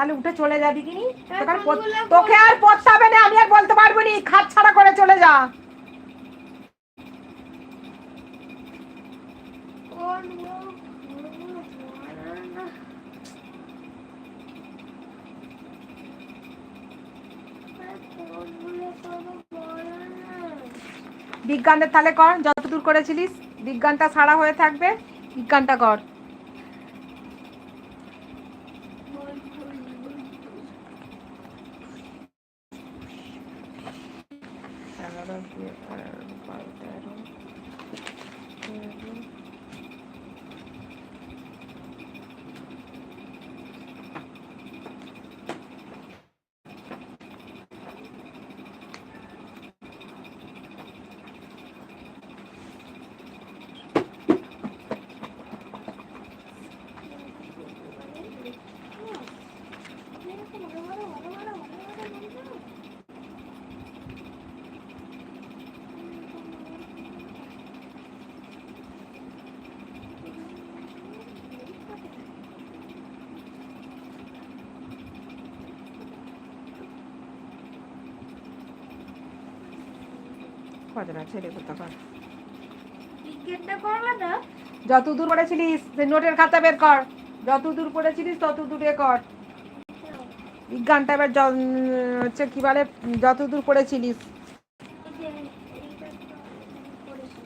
তাহলে উঠে চলে যাবি কি নি? তোকে আর পড়- পড়তে না আমি আর বলতে পারব নি। খাট ছাড়া করে চলে যা। কোনো বিজ্ঞানের তাহলে কর যতদূর করেছিলিস বিজ্ঞানটা ছাড়া হয়ে থাকবে। বিজ্ঞানটা কর বল বল বল এগারো দুই এগারো বারো তেরো তেরো কজনা ছেলে কোথা কর বিজ্ঞানটা করবে না যত দূর পড়েছিলিস নোটের খাতা বের কর। যত দূর পড়েছিলিস তত দূরে কর। বিজ্ঞানটা এবার হচ্ছে কি বলে? যত দূর পড়েছিলিস এই যে এইটা তো করেছি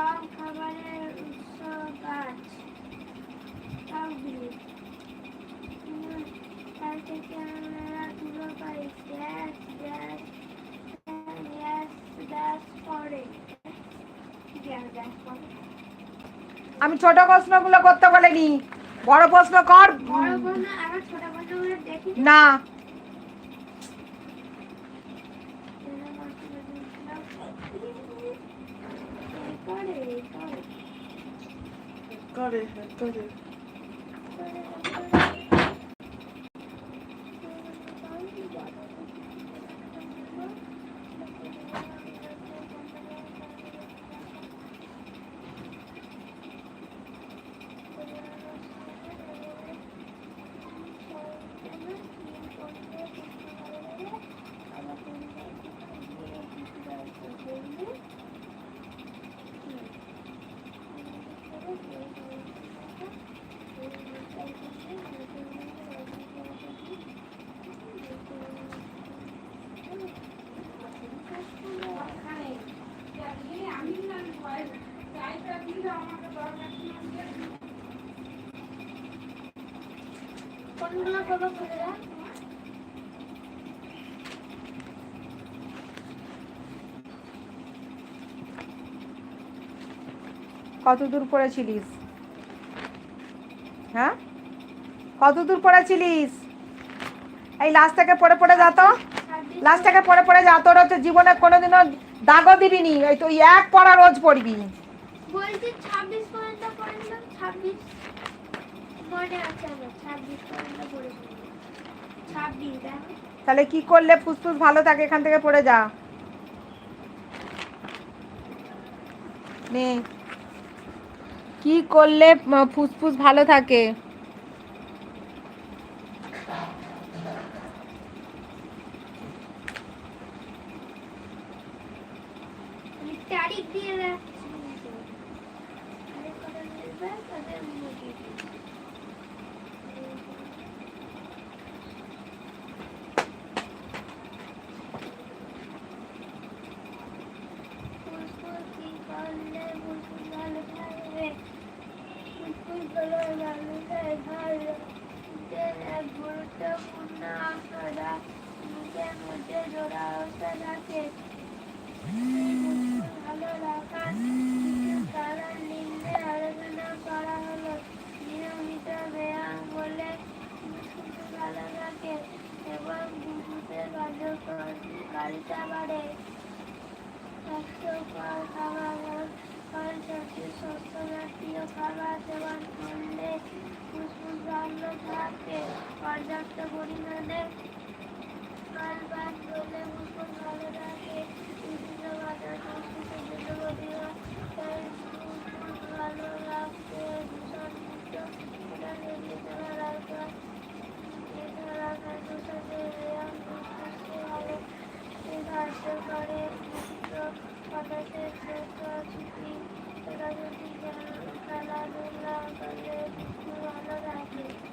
সব খাবারের উৎস গাছ তার থেকে আমরা তুলো পাই গ্যাস গ্যাস গ্যাস গ্যাস করে আমি ছোট প্রশ্নগুলো করতে বলিনি। বড় প্রশ্ন কর। না করে করে করে করে কত দূর পড়েছিলিস? হ্যাঁ? কত দূর পড়েছিলিস? এই লাস্ট থেকে পড়ে পড়ে যা তো। লাস্ট থেকে পড়ে পড়ে যা, তোর হচ্ছে জীবনে কোনোদিনও দাগও দিবিনি। ওই তুই এক পড়া রোজ পড়বি। বলছি ছাব্বিশ পর্যন্ত ছাব্বিশ। তাহলে কি করলে ফুসফুস ভালো থাকে? এখান থেকে পড়ে যা। নে। কি করলে ফুসফুস ভালো থাকে আমি তারিখ দিয়ে রাখছি আরে কটা নেবে তাদের মুখে ফুসফুস কি করলে ফুসফুস ভালো থাকবে ফুসফুস ভালো থাকবে ভালো মুখের এক গুরুত্বপূর্ণ অংশটা মুখের মধ্যে জোড়া অবস্থা থাকে ভালো রাখার তারা নিম্নে আলোচনা করা হলো নিয়মিত ব্যায়াম বলে শুধু ভালো রাখে এবং বুঝতে কার্যকারিতা বাড়ে স্বাস্থ্যকর খাবার ফল সবজি শস্য জাতীয় খাবার সেবন করলে ফুসফুস থাকে পর্যাপ্ত পরিমাণে কার্বান করলে ফুসফুস ভালো থাকে। বিভিন্ন জন্য বডিও ফুসফুস ভালো রাখতে দূষণ মুক্ত এটা চলা রাখা এছাড়া খাদ্য সাথে ব্যায়াম ফুসফুসকে ভালো করে। ভালো থাকে।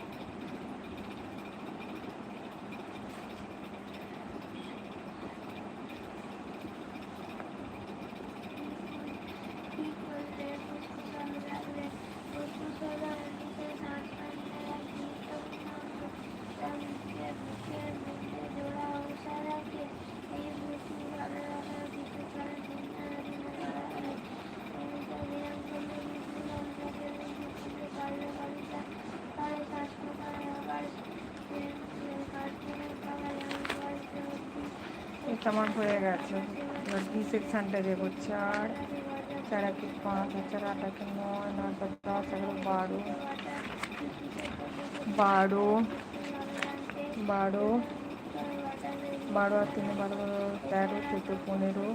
আমার হয়ে গেছে। এবার বি সেকশনটা এগোচ্ছে আর চার একে পাঁচ চার আট একে নয় নয় চার দশ, এগারো, বারো। বারো। বারো। বারো আর তিন বারো বারো, তেরো, চোদ্দ, পনেরো।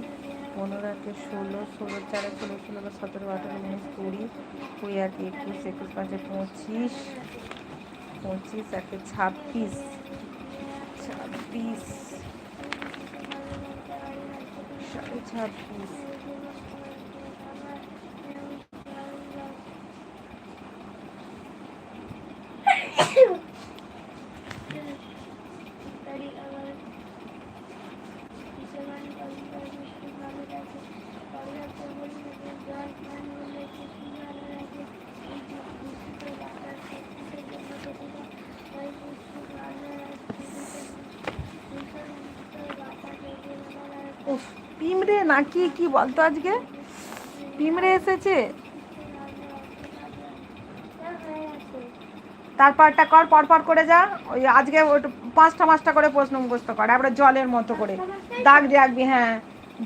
পনেরো একে ষোলো ষোলো, চারে ষোলো ষোলো বা সতেরো, আঠেরো, উনিশ, কুড়ি কুড়ি একে একুশ একুশ পাঁচে পঁচিশ পঁচিশ একে ছাব্বিশ ছাব্বিশ। সাড়ে ছাব্বিশ উফ পিমড়ে নাকি কি বলতো আজকে? পিমড়ে এসেছে। তারপরটা কর, পরপর করে যা। ওই আজকে পাঁচটা পাঁচটা করে প্রশ্ন মুখস্থ কর, এবারে জলের মতো করে। দাগ দিয়ে রাখবি হ্যাঁ।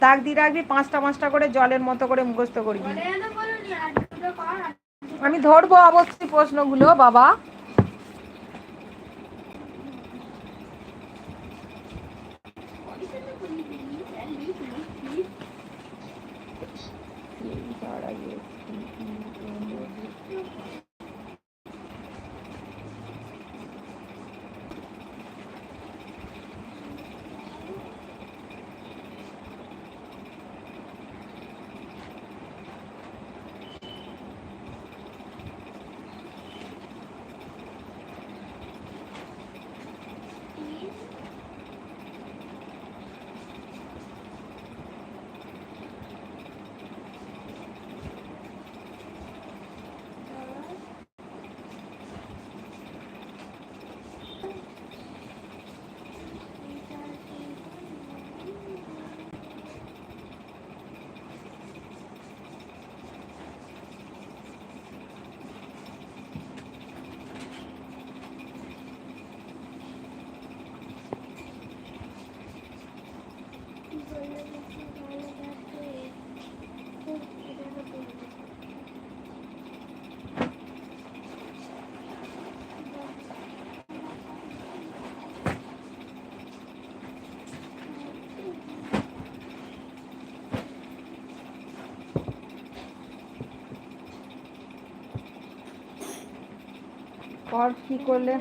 দাগ দিয়ে রাখবি, পাঁচটা পাঁচটা করে জলের মতো করে মুখস্থ করবি। আমি ধরবো অবশ্যই প্রশ্নগুলো, বাবা। কর কি করলে?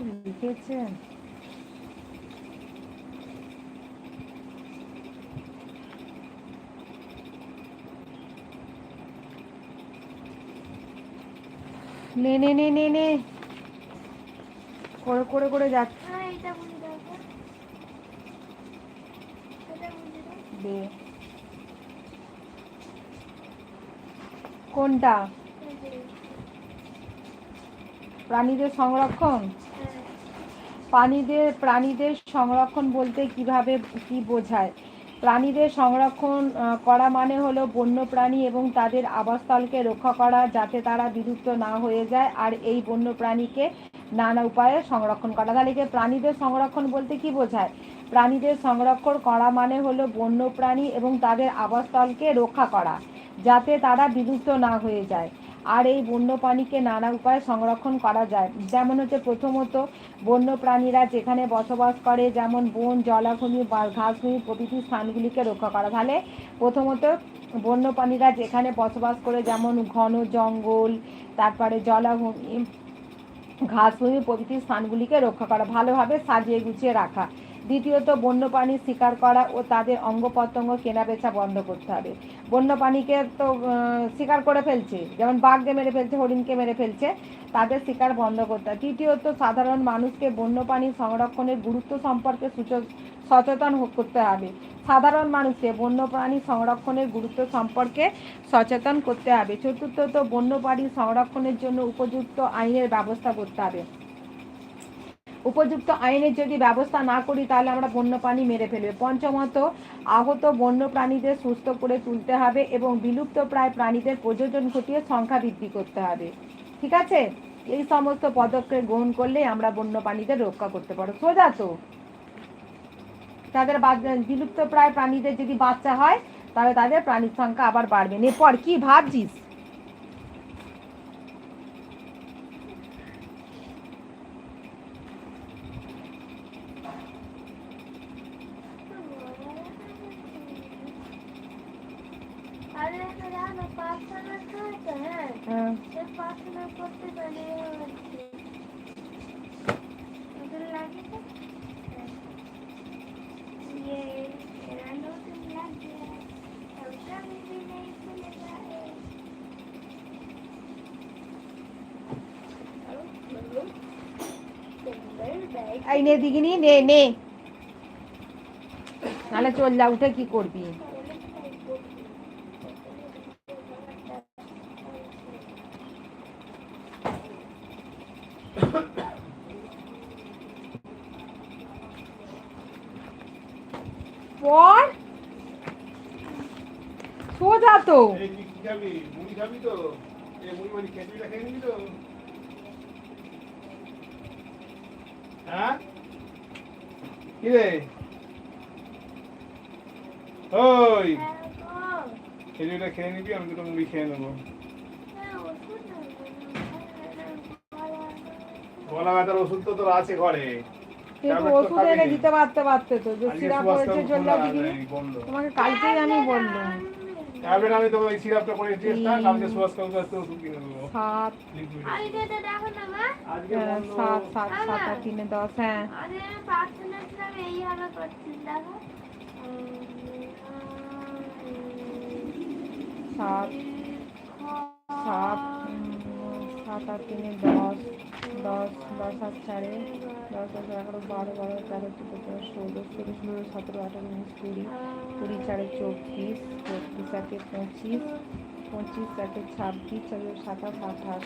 লিখেছেন নে নে নে নে নে। করে করে করে যাচ্ছে। হ্যাঁ কোনটা? প্রাণীদের সংরক্ষণ। প্রাণীদের প্রাণীদের সংরক্ষণ বলতে কীভাবে, কি বোঝায়? প্রাণীদের সংরক্ষণ করা মানে হলো বন্য প্রাণী এবং তাদের আবাসস্থলকে রক্ষা করা যাতে তারা বিলুপ্ত না হয়ে যায় আর এই বন্য প্রাণীকে নানা উপায়ে সংরক্ষণ করা। তাহলে কি প্রাণীদের সংরক্ষণ বলতে কি বোঝায়? প্রাণীদের সংরক্ষণ করা মানে হলো বন্য প্রাণী এবং তাদের আবাসস্থলকে রক্ষা করা যাতে তারা বিলুপ্ত না হয়ে যায়। আর এই বন্য প্রাণীকে নানা উপায়ে সংরক্ষণ করা যায়। যেমন হচ্ছে প্রথমত বন্য প্রাণীরা যেখানে বসবাস করে, যেমন বন, জলাভূমি, বা ঘাসভূমি প্রভৃতি স্থানগুলিকে রক্ষা করা। তাহলে প্রথমত বন্য প্রাণীরা যেখানে বসবাস করে, যেমন ঘন জঙ্গল, তারপরে জলাভূমি, ঘাসভূমি প্রভৃতি স্থানগুলিকে রক্ষা করা, ভালোভাবে সাজিয়ে গুছিয়ে রাখা। দ্বিতীয়ত, বন্যপ্রাণী শিকার করা ও তাদের অঙ্গ প্রত্যঙ্গ কেনাবেচা বন্ধ করতে হবে। বন্যপ্রাণীকে তো শিকার করে ফেলছে। যেমন বাঘকে মেরে ফেলছে, হরিণকে মেরে ফেলছে, তাদের শিকার বন্ধ করতে হবে। তৃতীয়ত, সাধারণ মানুষকে বন্যপ্রাণী সংরক্ষণের গুরুত্ব সম্পর্কে সূচ- সচেতন করতে হবে। সাধারণ মানুষকে বন্যপ্রাণী সংরক্ষণের গুরুত্ব সম্পর্কে সচেতন করতে হবে। চতুর্থত, বন্যপ্রাণী সংরক্ষণের জন্য উপযুক্ত আইনের ব্যবস্থা করতে হবে। উপযুক্ত আইনের যদি ব্যবস্থা না করি, তাহলে আমরা বন্যপ্রাণী মেরে ফেলবে। পঞ্চমত, আহত বন্য প্রাণীদের সুস্থ করে তুলতে হবে এবং বিলুপ্ত প্রায় প্রাণীদের প্রযোজন ঘটিয়ে সংখ্যা বৃদ্ধি করতে হবে। ঠিক আছে? এই সমস্ত পদক্ষেপ গ্রহণ করলে আমরা বন্য প্রাণীদের রক্ষা করতে পারো সোজা তো? তাদের বিলুপ্ত প্রায় প্রাণীদের যদি বাচ্চা হয়, তাহলে তাদের প্রাণীর সংখ্যা আবার বাড়বে। এরপর কি ভাবছিস? নে নে। নাহলে চল যা উঠে কি করবি? পর। সোজা তো। মুড়ি খাবি তো এই মুড়ি মানে খিচুড়িটা খেয়ে নিবি তো হ্যাঁ কি রে ওই খিচুড়িটা খেয়ে নিবি আমি দুটো মুড়ি খেয়ে নেব। গলা ব্যথার ওষুধ তো তোর আছে ঘরে। কিন্তু ওষুধ এনে দিতে পারতে পারতে তো যে সিরাপ সুভাষ জন্য তোমাকে কালকেই আমি বললাম। ট্যাবলেট আমি তোমার এই সিরাপটা করে দিয়েছি না তিন। কালকে সুভাষ কাকুর কাছ থেকে ওষুধ কিনে দেবো সাত। লিকুইড আজকে তো দেখো না মা। আজকে হ্যাঁ, বন্ধ। সাত সাত সাত আর তিনে দশ হ্যাঁ। আজকে আমি প্রার্থনা ছিলাম এইভাবে করছি দেখো। সাত। সাত। উম, সাত আর তিনে দশ দশ দশ আর চারে, দশ দশ এগারো, বারো বারো তেরো, চোদ্দ তেরো ষোলো ষোলো ষোলো সতেরো, আঠারো, উনিশ, কুড়ি কুড়ি চারে চব্বিশ চব্বিশ একে পঁচিশ পঁচিশ একে ছাব্বিশ সাতাশ, আঠাশ।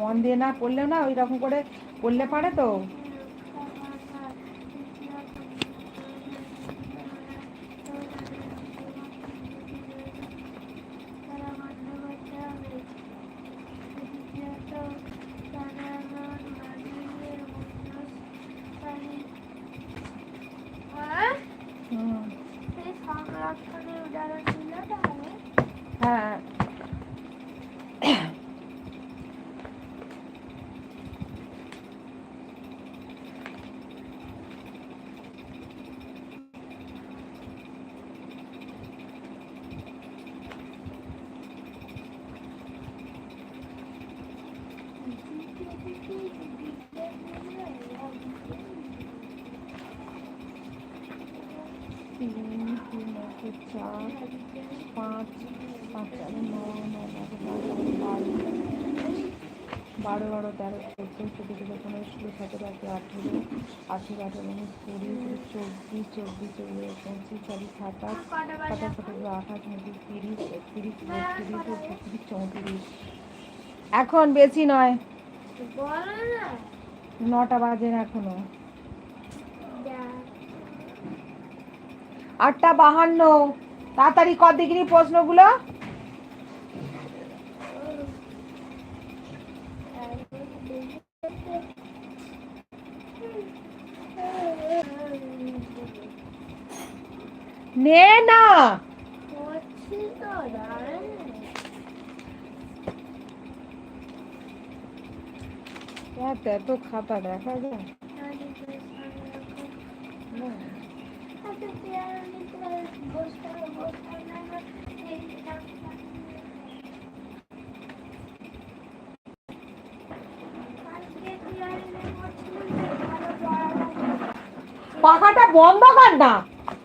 মন দিয়ে না পড়লেও না ওই রকম করে পড়লে পারে তো? পাঁচ পাঁচ চার নয় নয় বারো বারো তেরো চোদ্দ চোদ্দ চোদ্দ পনেরো ষোলো সতেরো আঠেরো আঠেরো আঠেরো আঠেরো উনিশ কুড়ি চব্বিশ চব্বিশ চব্বিশ পঁচিশ ছাব্বিশ সাতাশ সাতাশ আঠাশ আঠাশ উনত্রিশ তিরিশ একত্রিশ বত্রিশ তেত্রিশ চৌত্রিশ এখন বেশি নয়। নটা বাজে না এখনও আটটা বাহান্ন। তাড়াতাড়ি কর দেখিনি প্রশ্নগুলো। নে না। এত এত খাতা দেখা যায়। পাখাটা বন্ধ কর না।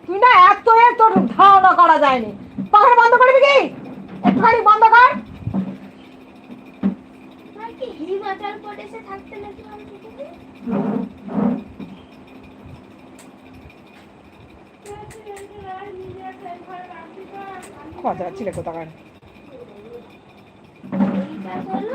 তুই না এত এ তোর ধারণা করা যায়নি। পাখাটা বন্ধ করবি কি? একটুখানি বন্ধ কর। কি, হিমাচল প্রদেশে থাকতে নাকি আমি দেখেছি কথা ছিল কোথাকার এইটা হলো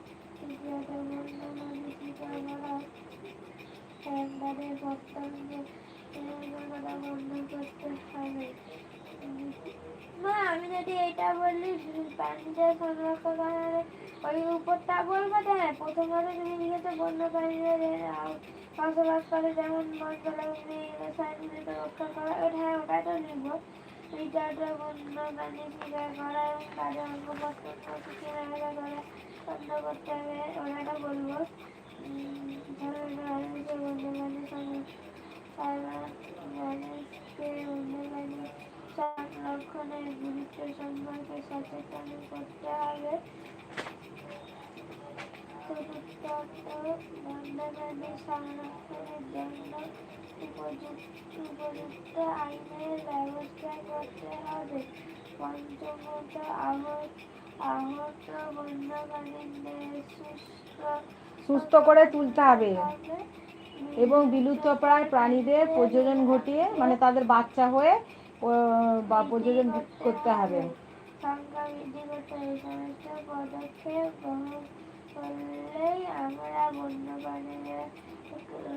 মা, আমি যদি এটা বললি প্রাণীদের সংরক্ষণ করার ওই উপরটা বলব তাহলে প্রথমত তুমি লিখেছো বন্য প্রাণীদের বসবাস করে যেমন সাইনগুলিকে রক্ষা করা, ওটা হ্যাঁ ওটা তো লিখব। দ্বিতীয়ত বন্য প্রাণী শিকার করা এবং তাদের অঙ্গপত্র কেনাবেচা করা বন্ধ করতে হবে, ওটা বলব। ধরো বন্য প্রাণী মানুষকে বন্য সংরক্ষণের গুরুত্ব সম্পর্কে সচেতন করতে হবে বন্যপ্রাণী সংরক্ষণের জন্য উপযুক্ত উপযুক্ত আইনের ব্যবস্থা করতে হবে পঞ্চমত আহত আহত বন্যপ্রাণীদের সুস্থ সুস্থ করে তুলতে হবে। এবং বিলুপ্তপ্রায় প্রাণীদের প্রজনন ঘটিয়ে মানে তাদের বাচ্চা হয়ে বা প্রজনন করতে হবে।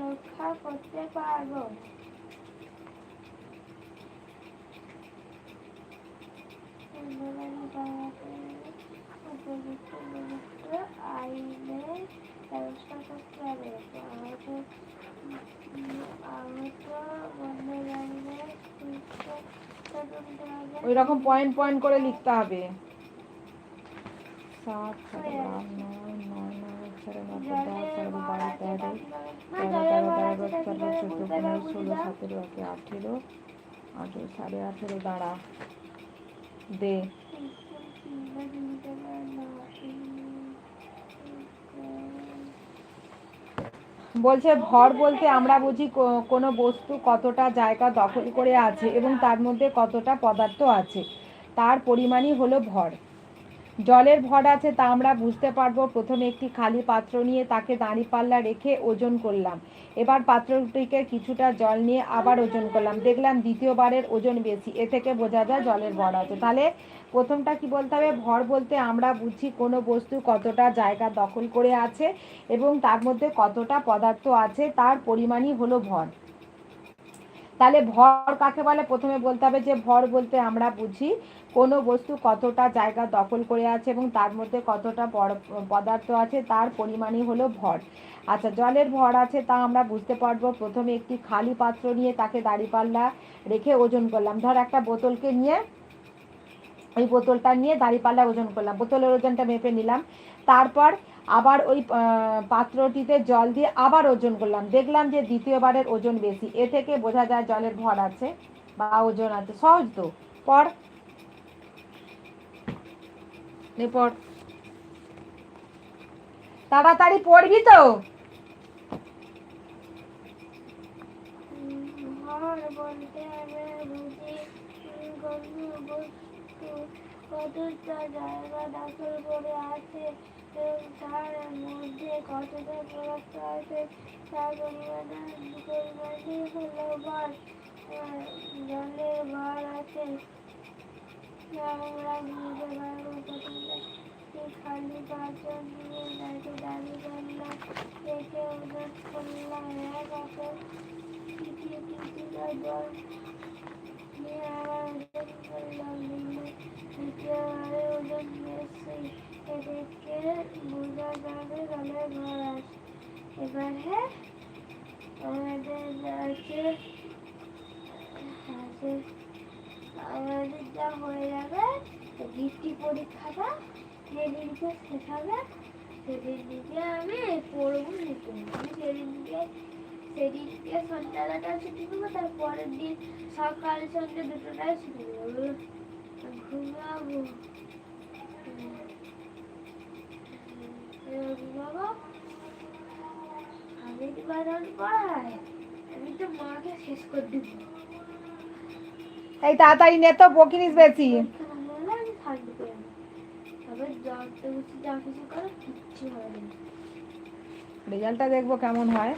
রক্ষা করতে পারব আইনের ব্যবস্থা করতে হবে আহত আহত বন্যপ্রাণীদের সুস্থ তুলতে হবে ওই রকম পয়েন্ট পয়েন্ট করে লিখতে হবে। সাত আট, নয় নয় নয় নয়, তেরো পনেরো, ষোলো, সতেরো আঠেরো, সাড়ে আঠেরো, দাঁড়া। দে। বলছে, ভর বলতে আমরা বুঝি কোনো বস্তু কতটা জায়গা দখল করে আছে এবং তার মধ্যে কতটা পদার্থ আছে। তার পরিমাণই হলো ভর। জলের ভর আছে তা আমরা বুঝতে পারব। প্রথমে একটি খালি পাত্র নিয়ে তাকে দাঁড়িপাল্লা রেখে ওজন করলাম। এবার পাত্রটিকে কিছুটা জল নিয়ে আবার ওজন করলাম। দেখলাম দ্বিতীয়বারের ওজন বেশি। এ থেকে বোঝা যায় জলের ভর আছে। তাহলে প্রথমটা কি বলতে হবে? ভর বলতে আমরা বুঝি কোনো বস্তু কতটা জায়গা দখল করে আছে এবং তার মধ্যে কতটা পদার্থ আছে, তার পরিমাণই হলো ভর। তাহলে ভর কাকে বলে? প্রথমে বলতে হবে যে ভর বলতে আমরা বুঝি কোনো বস্তু কতটা জায়গা দখল করে আছে এবং তার মধ্যে কতটা পদার্থ আছে, তার পরিমাণই হলো ভর। আচ্ছা জলের ভর আছে তা আমরা বুঝতে পারব। প্রথমে একটি খালি পাত্র নিয়ে তাকে দাঁড়িপাল্লা রেখে ওজন করলাম। ধর একটা বোতলকে নিয়ে ওই বোতলটা নিয়ে দাঁড়িপাল্লা ওজন করলাম। বোতলের ওজনটা মেপে নিলাম। তারপর আবার ওই পাত্রটিতে জল দিয়ে আবার ওজন করলাম। দেখলাম যে দ্বিতীয়বারের ওজন বেশি। এ থেকে বোঝা যায় জলের ভর আছে বা ওজন আছে। সহজ তো। পর নে তাড়াতাড়ি পড়বি তো। কতটা জায়গা দখল করে আছে তার মধ্যে কতটা পদার্থ আছে তার জলের ভর আছে আমরা বুঝতে পারব প্রথমে এই খালি পাত্র নিয়ে তাকে দাঁড়িয়ে করলাম রেখে ওজন করলাম এক তৃতীয় জল হয়ে যাবে বৃত্তি পরীক্ষাটা যেদিনকে শেষ হবে সেদিন দিকে আমি পড়ব নিতে আমি সেদিনকে সেদিনকে সন্ধ্যাবেলাটা ছুটি নেব, তার পরের দিন সকাল সন্ধ্যে দুটোটায় ছুটি নেব। ঘুমাবো। ঘুমাবো। আমি তো বারণ পড়াই আমি তো মাকে শেষ করে দিব। এই তাড়াতাড়ি নে তো বকিনিস বেশি। রেজাল্টটা দেখব কেমন হয়।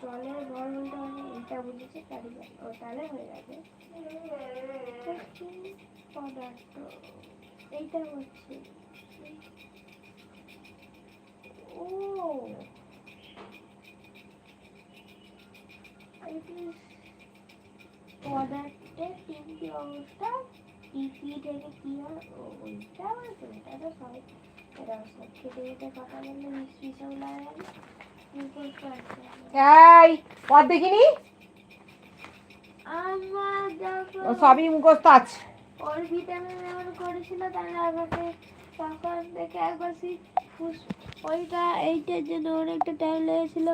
জলের ভর বলতে আমি এটা বুঝেছি জল। ও তাহলে হয়ে যাবে পদার্থ, এইটা হচ্ছে ও পদার্থের তিনটি অবস্থা কি থেকে কি হয় ওইটা তো সবাই এই সবই মুখস্থ আছে। ওর ভিটামিন এমন করেছিল তাহলে আমাকে তখন দেখে একবার ওইটা এইটার জন্য অনেকটা টাইম লেগেছিল।